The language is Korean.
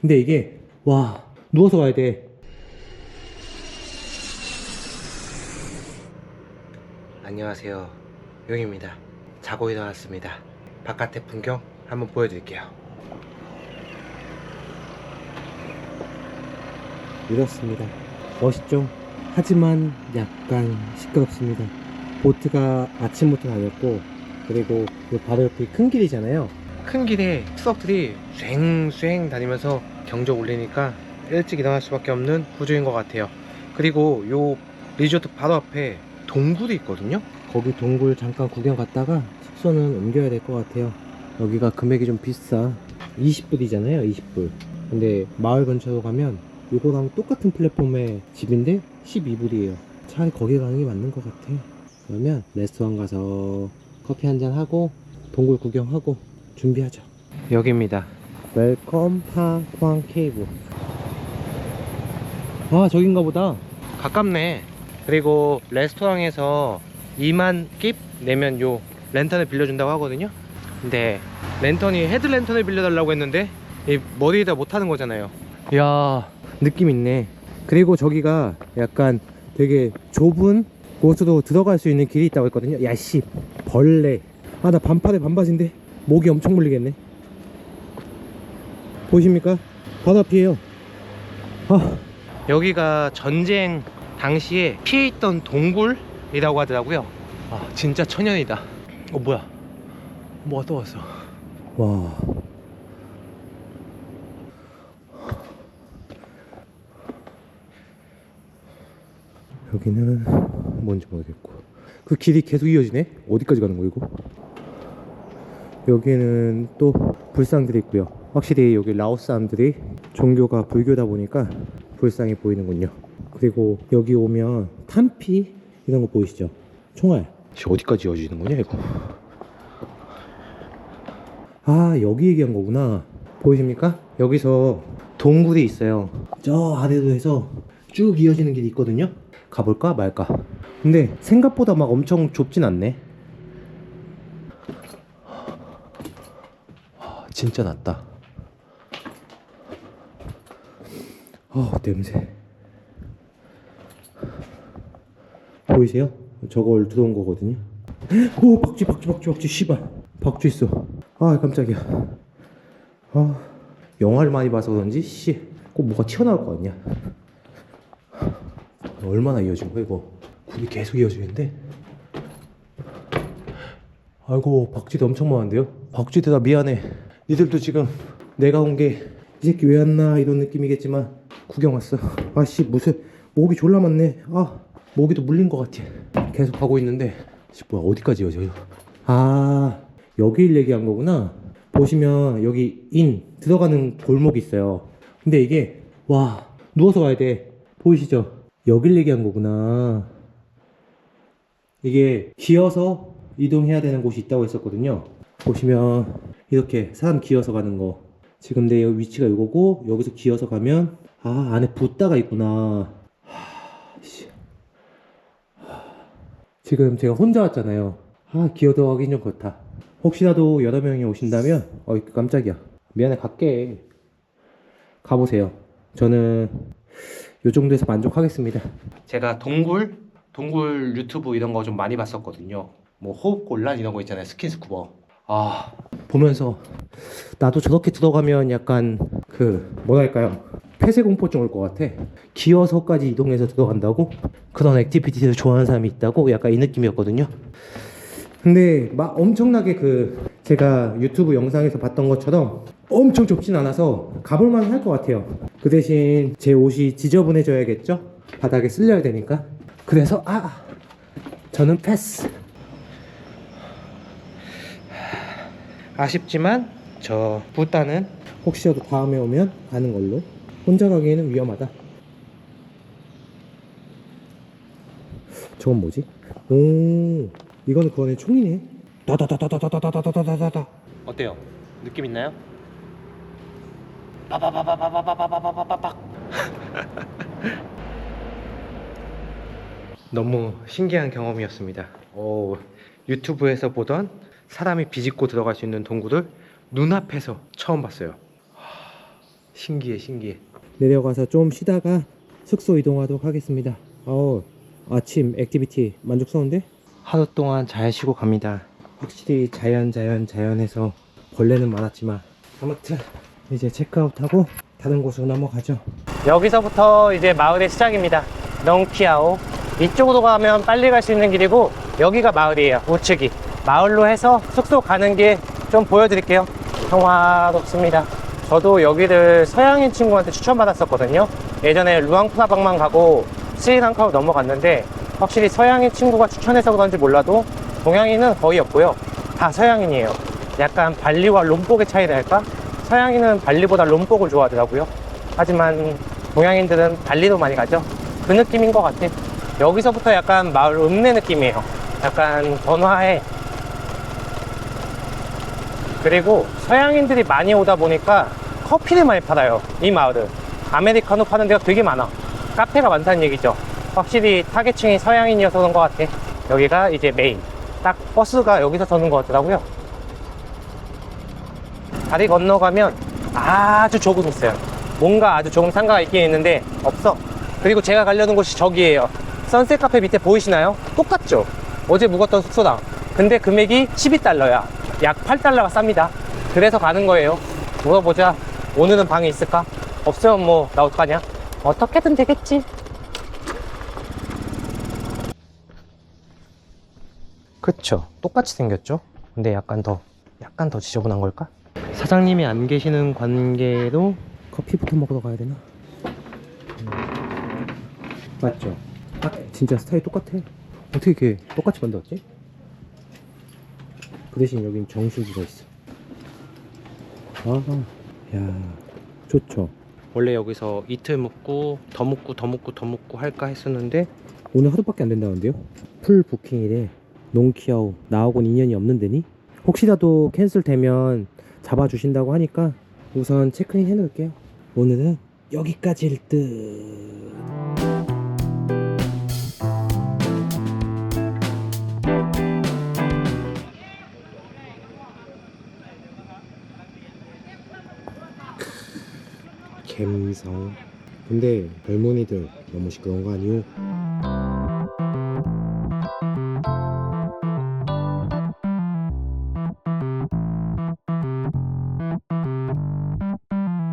근데 이게 와 누워서 가야 돼. 안녕하세요. 용입니다. 자고 일어났습니다. 바깥의 풍경 한번 보여드릴게요. 이렇습니다. 멋있죠? 하지만 약간 시끄럽습니다. 보트가 아침부터 다녔고 그리고 이 바로 옆이 큰 길이잖아요. 큰 길에 트럭들이 왱왱 다니면서 경적 울리니까 일찍 일어날 수밖에 없는 구조인 것 같아요. 그리고 요 리조트 바로 앞에 동굴이 있거든요. 거기 동굴 잠깐 구경 갔다가 숙소는 옮겨야 될 것 같아요. 여기가 금액이 좀 비싸. 20불이잖아요, 20불. 근데 마을 근처로 가면 이거랑 똑같은 플랫폼의 집인데 12불이에요. 차라리 거기 가는 게 맞는 것 같아. 그러면 레스토랑 가서 커피 한 잔 하고 동굴 구경하고 준비하죠. 여기입니다. 웰컴 파광 케이브. 아 저긴가 보다. 가깝네. 그리고 레스토랑에서 2만 깁 내면 요 랜턴을 빌려준다고 하거든요. 근데 랜턴이 헤드 랜턴을 빌려달라고 했는데 이 머리에다 못 하는 거잖아요. 이야 느낌 있네. 그리고 저기가 약간 되게 좁은 곳으로 들어갈 수 있는 길이 있다고 했거든요. 야씨 벌레. 아 나 반팔에 반바지인데 목이 엄청 물리겠네. 보이십니까? 바로 앞이에요. 아 여기가 전쟁 당시에 피해 있던 동굴이라고 하더라고요. 아 진짜 천연이다. 어 뭐야? 뭐가 또 왔어? 와. 여기는 뭔지 모르겠고 그 길이 계속 이어지네? 어디까지 가는 거야 이거? 여기는 또 불상들이 있고요. 확실히 여기 라오스 사람들이 종교가 불교다 보니까 불상이 보이는군요. 그리고 여기 오면 탄피 이런 거 보이시죠? 총알. 어디까지 이어지는 거냐 이거? 아 여기 얘기한 거구나. 보이십니까? 여기서 동굴이 있어요. 저 아래로 해서 쭉 이어지는 길이 있거든요. 가볼까 말까. 근데 생각보다 막 엄청 좁진 않네 아, 진짜 낫다. 어 냄새. 보이세요? 저걸 들어온 거거든요. 오 박쥐 박쥐 박쥐 박쥐 씨발. 박쥐 있어. 아 깜짝이야. 아 영화를 많이 봐서 그런지 씨 꼭 뭐가 튀어나올 거 아니야. 얼마나 이어진 거야 이거? 굴이 계속 이어지는데? 아이고 박쥐도 엄청 많은데요? 박쥐들아 미안해 니들도 지금 내가 온 게 이 새끼 왜 왔나? 이런 느낌이겠지만 구경 왔어. 아씨 무슨 목이 졸라 많네. 아 모기도 물린 것 같아. 계속 가고 있는데 씨 뭐야 어디까지 이어져요 아 여길 얘기한 거구나. 보시면 여기 인 들어가는 골목이 있어요. 근데 이게 와 누워서 가야 돼. 보이시죠? 여길 얘기한 거구나. 이게 기어서 이동해야 되는 곳이 있다고 했었거든요. 보시면 이렇게 사람 기어서 가는 거. 지금 내 위치가 이거고 여기서 기어서 가면 아 안에 붓다가 있구나. 하, 씨. 하, 지금 제가 혼자 왔잖아요. 아 기어 들어가긴 좀 그렇다. 혹시라도 여러 명이 오신다면 어이 깜짝이야. 미안해 갈게. 가보세요. 저는 요 정도에서 만족하겠습니다. 제가 동굴 동굴 유튜브 이런 거 좀 많이 봤었거든요. 뭐 호흡곤란 이런 거 있잖아요. 스킨스쿠버. 아 보면서 나도 저렇게 들어가면 약간 그 뭐랄까요? 폐쇄 공포증 올 것 같아. 기어서까지 이동해서 들어간다고? 그런 액티비티를 좋아하는 사람이 있다고? 약간 이 느낌이었거든요. 근데 막 엄청나게 그 제가 유튜브 영상에서 봤던 것처럼 엄청 좁진 않아서 가볼만 할 것 같아요. 그 대신 제 옷이 지저분해져야겠죠? 바닥에 쓸려야 되니까. 그래서 아 저는 패스 아쉽지만 저 부따는 혹시라도 다음에 오면 가는 걸로 혼자 가기에는 위험하다 저건 뭐지? 오 이거는 그거네 총이네 다다다다다다다다다다다다 어때요? 느낌 있나요? 빠바바바바바바바바바박 너무 신기한 경험이었습니다. 오, 유튜브에서 보던 사람이 비집고 들어갈 수 있는 동굴을 눈앞에서 처음 봤어요. 하, 신기해 신기해 내려가서 좀 쉬다가 숙소 이동하도록 하겠습니다 어 아침 액티비티 만족스러운데? 하루 동안 잘 쉬고 갑니다 확실히 자연 자연 자연해서 벌레는 많았지만 아무튼 이제 체크아웃하고 다른 곳으로 넘어가죠 여기서부터 이제 마을의 시작입니다. 넝키아오. 이쪽으로 가면 빨리 갈 수 있는 길이고 여기가 마을이에요. 우측이. 마을로 해서 숙소 가는 길 좀 보여드릴게요. 평화롭습니다. 저도 여기를 서양인 친구한테 추천받았었거든요. 예전에 루앙프라방만 가고 스리랑카로 넘어갔는데 확실히 서양인 친구가 추천해서 그런지 몰라도 동양인은 거의 없고요. 다 서양인이에요. 약간 발리와 롬복의 차이랄까? 서양인은 발리보다 롬복을 좋아하더라고요. 하지만 동양인들은 발리도 많이 가죠. 그 느낌인 것 같아. 여기서부터 약간 마을 읍내 느낌이에요. 약간 번화해. 그리고 서양인들이 많이 오다 보니까 커피를 많이 팔아요. 이 마을은. 아메리카노 파는 데가 되게 많아. 카페가 많다는 얘기죠. 확실히 타겟층이 서양인이어서 그런 것 같아. 여기가 이제 메인. 딱 버스가 여기서 서는 것 같더라고요. 다리 건너가면 아주 조금 있어요. 뭔가 아주 조금 상가가 있긴 있는데 없어. 그리고 제가 가려는 곳이 저기예요. 선셋 카페 밑에 보이시나요? 똑같죠? 어제 묵었던 숙소랑. 근데 금액이 12달러야. 약 8달러가 쌉니다. 그래서 가는 거예요. 물어보자. 오늘은 방이 있을까? 없으면 뭐, 나 어떡하냐? 어떻게든 되겠지. 그쵸. 똑같이 생겼죠? 근데 약간 더, 약간 더 지저분한 걸까? 사장님이 안 계시는 관계로 커피부터 먹으러 가야 되나? 음. 맞죠? 아, 진짜 스타일 똑같아 어떻게 이렇게 똑같이 만들었지? 그 대신 여긴 정수기가 있어. 아, 야 좋죠. 원래 여기서 이틀 묵고 더 묵고 더 묵고 더 묵고 할까 했었는데 오늘 하루밖에 안 된다는데요? 풀 부킹이래. 농키아오 나하고는 인연이 없는 데니? 혹시라도 캔슬 되면 잡아주신다고 하니까 우선 체크인 해놓을게요. 오늘은 여기까지일 듯 갬성 근데 젊은이들 너무 시끄러운 거 아니오?